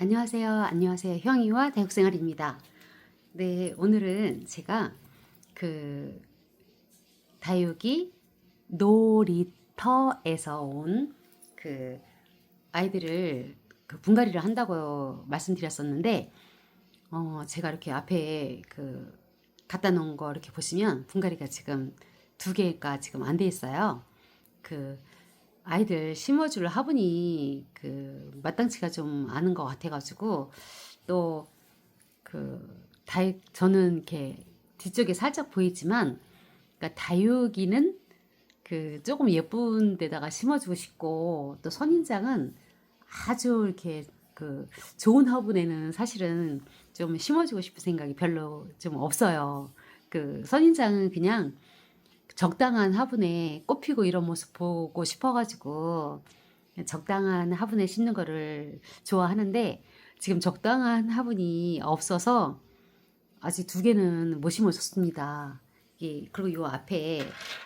안녕하세요. 안녕하세요. 형이와 대학생활입니다. 네, 오늘은 제가 그 다육이 놀이터에서 온 그 아이들을 그 분갈이를 한다고 말씀드렸었는데 어 제가 이렇게 앞에 그 갖다 놓은 거 이렇게 보시면 분갈이가 지금 두 개가 지금 안 돼 있어요. 그 아이들 심어줄 화분이 그 마땅치가 좀 않은 것 같아가지고 또 그 다육 저는 이렇게 뒤쪽에 살짝 보이지만 그러니까 다육이는 그 조금 예쁜 데다가 심어주고 싶고 또 선인장은 아주 이렇게 그 좋은 화분에는 사실은 좀 심어주고 싶은 생각이 별로 좀 없어요. 그 선인장은 그냥 적당한 화분에 꽃 피고 이런 모습 보고 싶어가지고 적당한 화분에 심는 거를 좋아하는데 지금 적당한 화분이 없어서 아직 두 개는 못 심어줬습니다. 이 그리고 요 앞에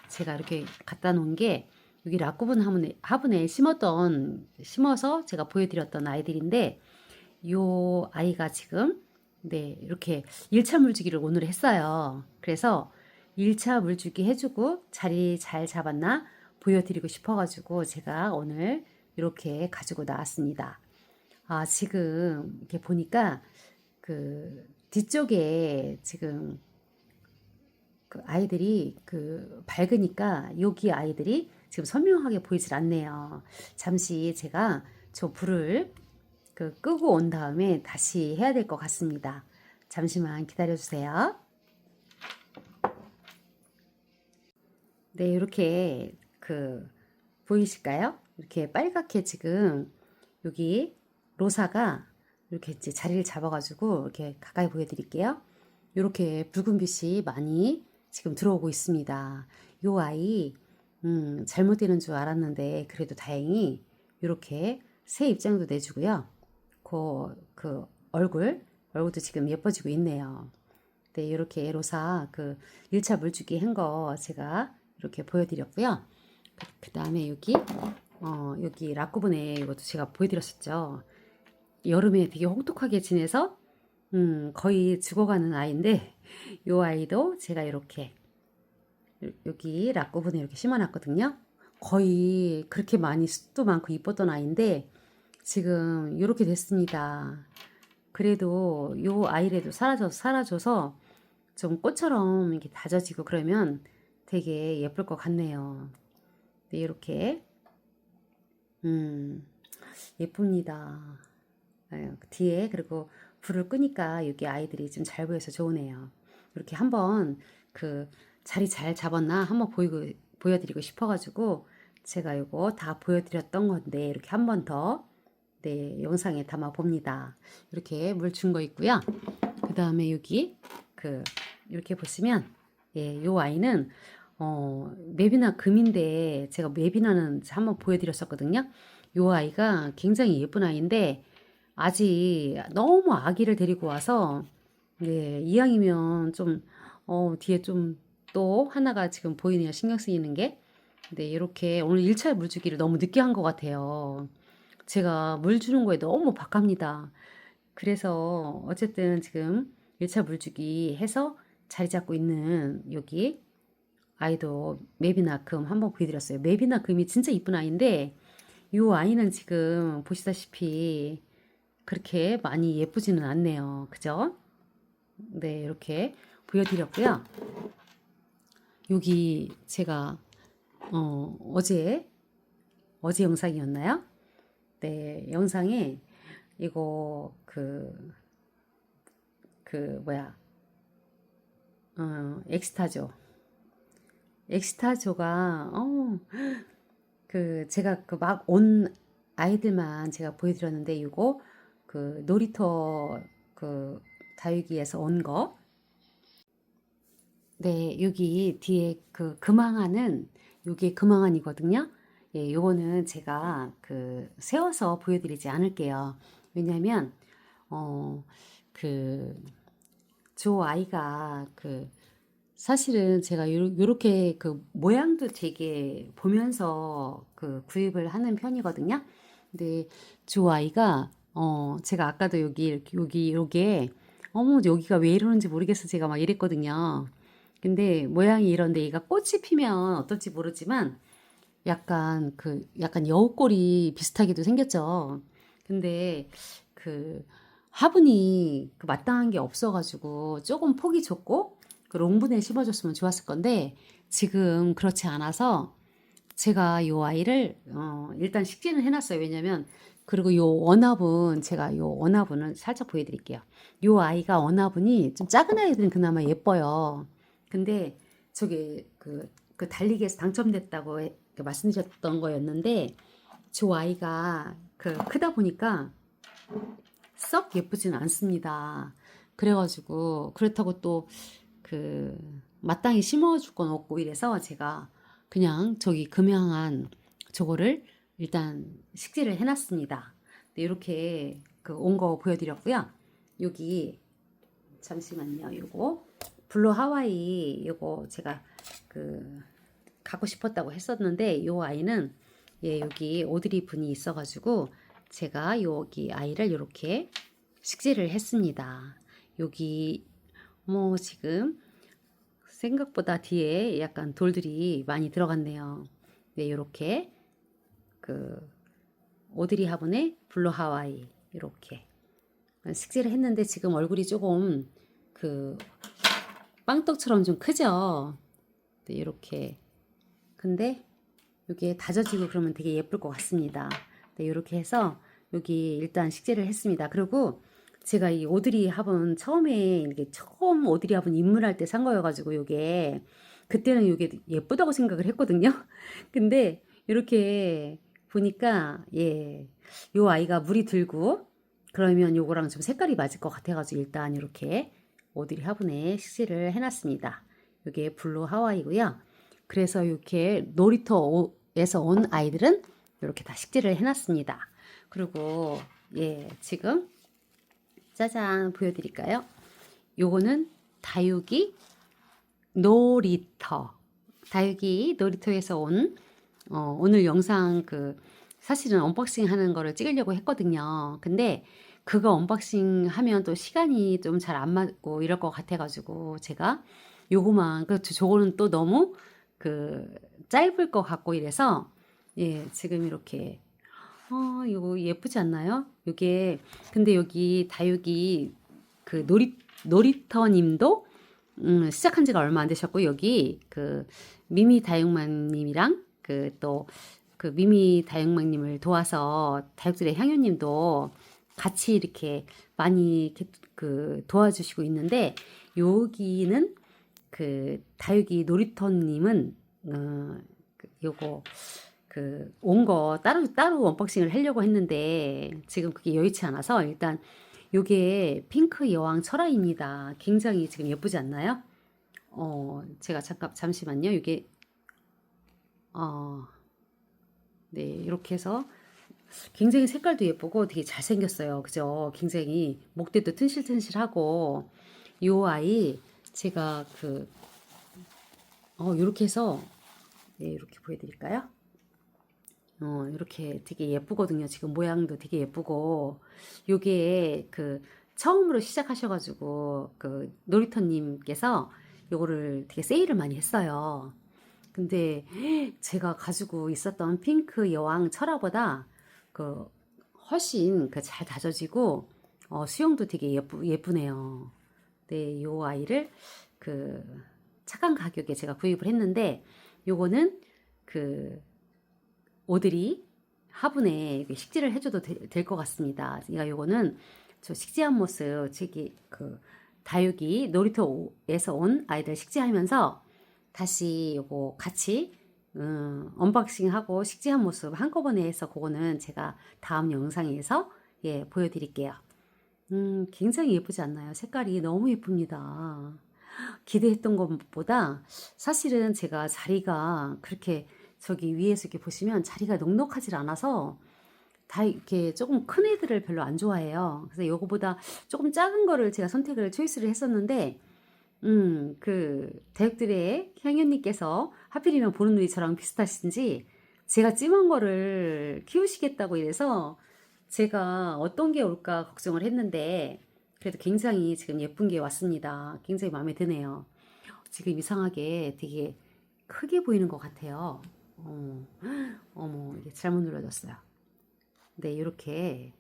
제가 이렇게 갖다 놓은 게 여기 라꾸분 화분에, 화분에 심었던 심어서 제가 보여드렸던 아이들인데 요 아이가 지금 네 이렇게 1차 물주기를 오늘 했어요. 그래서 1차 물주기 해주고 자리 잘 잡았나 보여드리고 싶어가지고 제가 오늘 이렇게 가지고 나왔습니다. 아, 지금 이렇게 보니까 그 뒤쪽에 지금 그 아이들이 그 밝으니까 여기 아이들이 지금 선명하게 보이질 않네요. 잠시 제가 저 불을 그 끄고 온 다음에 다시 해야 될 것 같습니다. 잠시만 기다려 주세요. 네, 이렇게 그 보이실까요? 이렇게 빨갛게 지금 여기 로사가 이렇게 이제 자리를 잡아가지고 이렇게 가까이 보여드릴게요. 이렇게 붉은 빛이 많이 지금 들어오고 있습니다. 요 아이 음, 잘못되는 줄 알았는데 그래도 다행히 이렇게 새 입장도 내주고요. 그, 그 얼굴 얼굴도 지금 예뻐지고 있네요. 네, 이렇게 로사 그 1차 물주기 한 거 제가 이렇게 보여드렸고요. 그 다음에 여기 어, 여기 락구분에 이것도 제가 보여드렸었죠. 여름에 되게 혹독하게 지내서 음, 거의 죽어가는 아이인데 이 아이도 제가 이렇게 여기 락구분에 이렇게 심어놨거든요. 거의 그렇게 많이 숱도 많고 이뻤던 아이인데 지금 이렇게 됐습니다. 그래도 이 아이라도 사라져서 사라져서 좀 꽃처럼 이렇게 다져지고 그러면 되게 예쁠 것 같네요. 네, 이렇게 음 예쁩니다. 뒤에 그리고 불을 끄니까 여기 아이들이 좀 잘 보여서 좋으네요. 이렇게 한번 그 자리 잘 잡았나 한번 보이고 보여드리고 싶어가지고 제가 이거 다 보여드렸던 건데 이렇게 한 번 더 네, 영상에 담아 봅니다. 이렇게 물 준 거 있고요. 그 다음에 여기 그 이렇게 보시면 예, 요 아이는 어, 맵이나 금인데 제가 맵이나는 한번 보여드렸었거든요. 요 아이가 굉장히 예쁜 아이인데 아직 너무 아기를 데리고 와서 네, 이왕이면 좀 어, 뒤에 좀 또 하나가 지금 보이네요. 신경 쓰이는 게. 네, 이렇게 오늘 1차 물주기를 너무 늦게 한 것 같아요. 제가 물 주는 거에 너무 박합니다. 그래서 어쨌든 지금 1차 물주기 해서 자리 잡고 있는 여기 아이도 맵이나 금 한번 보여드렸어요. 맵이나 금이 진짜 이쁜 아이인데 이 아이는 지금 보시다시피 그렇게 많이 예쁘지는 않네요. 그죠? 네, 이렇게 보여드렸고요. 여기 제가 어, 어제 어제 영상이었나요? 네, 영상에 이거 그, 그, 뭐야, 어, 엑스타죠. 엑스타조가, 어, 그, 제가 그 막 온 아이들만 제가 보여드렸는데, 이거 그 놀이터 그 다육이에서 온 거. 네, 여기 뒤에 그 금항아는, 요게 금항안이거든요. 예, 요거는 제가 그 세워서 보여드리지 않을게요. 왜냐면, 어, 그, 조 아이가 그, 사실은 제가 요, 요렇게 그 모양도 되게 보면서 그 구입을 하는 편이거든요. 근데 조 아이가 어, 제가 아까도 여기, 여기, 요게, 어머, 여기가 왜 이러는지 모르겠어. 제가 막 이랬거든요. 근데 모양이 이런데 얘가 꽃이 피면 어떨지 모르지만 약간 그, 약간 여우꼬리 비슷하게도 생겼죠. 근데 그 화분이 그 마땅한 게 없어가지고 조금 폭이 좁고 그 롱분에 심어줬으면 좋았을 건데 지금 그렇지 않아서 제가 요 아이를 어, 일단 식재는 해놨어요. 왜냐면 그리고 요 원화분 제가 요 원화분을 살짝 보여드릴게요. 요 아이가 원화분이 좀 작은 아이들은 그나마 예뻐요. 근데 저기 그, 그 달리기에서 당첨됐다고 해- 그 말씀드렸던 거였는데 저 아이가 그 크다 보니까 썩 예쁘진 않습니다. 그래가지고 그렇다고 또 그 마땅히 심어줄 건 없고 이래서 제가 그냥 저기 금양한 저거를 일단 식재를 해놨습니다. 네, 이렇게 그 온 거 보여드렸고요. 여기 잠시만요. 요거 블루 하와이 요거 제가 그 갖고 싶었다고 했었는데 요 아이는 예 여기 오드리 분이 있어가지고 제가 여기 아이를 이렇게 식재를 했습니다. 여기 뭐 지금 생각보다 뒤에 약간 돌들이 많이 들어갔네요. 네, 이렇게 그 오드리 화분의 블루 하와이 이렇게 식재를 했는데 지금 얼굴이 조금 그 빵떡처럼 좀 크죠. 네, 이렇게 근데 이게 다져지고 그러면 되게 예쁠 것 같습니다. 네, 이렇게 해서 여기 일단 식재를 했습니다. 그리고 제가 이 오드리 화분 처음에 이게 처음 오드리 화분 입문할 때 산 거여가지고 요게 그때는 요게 예쁘다고 생각을 했거든요. 근데 이렇게 보니까 예, 요 아이가 물이 들고 그러면 요거랑 좀 색깔이 맞을 것 같아가지고 일단 이렇게 오드리 화분에 식재를 해놨습니다. 요게 블루 하와이고요. 그래서 이렇게 놀이터에서 온 아이들은 이렇게 다 식재를 해놨습니다. 그리고 예 지금 짜잔 보여드릴까요? 요거는 다육이 놀이터 다육이 놀이터에서 온 어, 오늘 영상 그 사실은 언박싱 하는 거를 찍으려고 했거든요. 근데 그거 언박싱 하면 또 시간이 좀 잘 안 맞고 이럴 것 같아가지고 제가 요거만 그 저거는 또 너무 그 짧을 것 같고 이래서 예 지금 이렇게 어 이거 예쁘지 않나요? 요게 근데 여기 다육이 그 놀이 놀이터님도 음, 시작한 지가 얼마 안 되셨고 여기 그 미미 다육맘님이랑 그또그 미미 다육맘님을 도와서 다육들의 향유님도 같이 이렇게 많이 이렇게 그 도와주시고 있는데 여기는 그 다육이 놀이터님은 어, 그 요거 그 온 거 따로 따로 언박싱을 하려고 했는데 지금 그게 여의치 않아서 일단 요게 핑크 여왕 철화입니다. 굉장히 지금 예쁘지 않나요? 어 제가 잠깐 잠시만요. 이게 어 네, 이렇게 해서 굉장히 색깔도 예쁘고 되게 잘 생겼어요. 그죠? 굉장히 목대도 튼실튼실하고 요 아이 제가 그 어, 요렇게 해서 네, 이렇게 보여드릴까요? 어, 이렇게 되게 예쁘거든요. 지금 모양도 되게 예쁘고 요게 그 처음으로 시작하셔가지고 그 놀이터님께서 요거를 되게 세일을 많이 했어요. 근데 제가 가지고 있었던 핑크 여왕 철화보다 그 훨씬 그 잘 다져지고 어, 수영도 되게 예쁘 예쁘네요. 네, 요 아이를 그 착한 가격에 제가 구입을 했는데 요거는 그 오들이 화분에 식재를 해줘도 될 것 같습니다. 그러니까 요거는 저 식재한 모습, 저기 그 다육이 놀이터에서 온 아이들 식재하면서 다시 요거 같이 음, 언박싱하고 식재한 모습 한꺼번에 해서 그거는 제가 다음 영상에서 예 보여드릴게요. 음, 굉장히 예쁘지 않나요? 색깔이 너무 예쁩니다. 기대했던 것보다 사실은 제가 자리가 그렇게 저기 위에서 이렇게 보시면 자리가 넉넉하지 않아서 다 이렇게 조금 큰 애들을 별로 안 좋아해요. 그래서 요거보다 조금 작은 거를 제가 선택을 초이스를 했었는데 음, 그 대육들의 향연님께서 하필이면 보는 눈이 저랑 비슷하신지 제가 찜한 거를 키우시겠다고 이래서 제가 어떤 게 올까 걱정을 했는데 그래도 굉장히 지금 예쁜 게 왔습니다. 굉장히 마음에 드네요. 지금 이상하게 되게 크게 보이는 것 같아요. 어, 어머, 이게 잘못 눌러졌어요. 네, 이렇게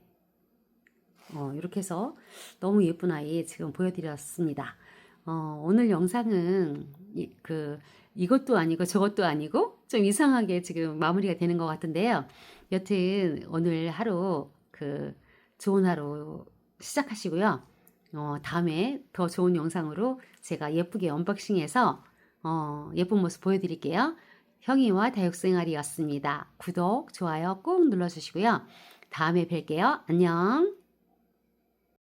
어, 이렇게 해서 너무 예쁜 아이 지금 보여드렸습니다. 어, 오늘 영상은 이, 그 이것도 아니고 저것도 아니고 좀 이상하게 지금 마무리가 되는 것 같은데요. 여튼 오늘 하루 그 좋은 하루 시작하시고요. 어, 다음에 더 좋은 영상으로 제가 예쁘게 언박싱해서 어, 예쁜 모습 보여드릴게요. 형이와 다육생활이었습니다. 구독, 좋아요 꼭 눌러주시고요. 다음에 뵐게요. 안녕.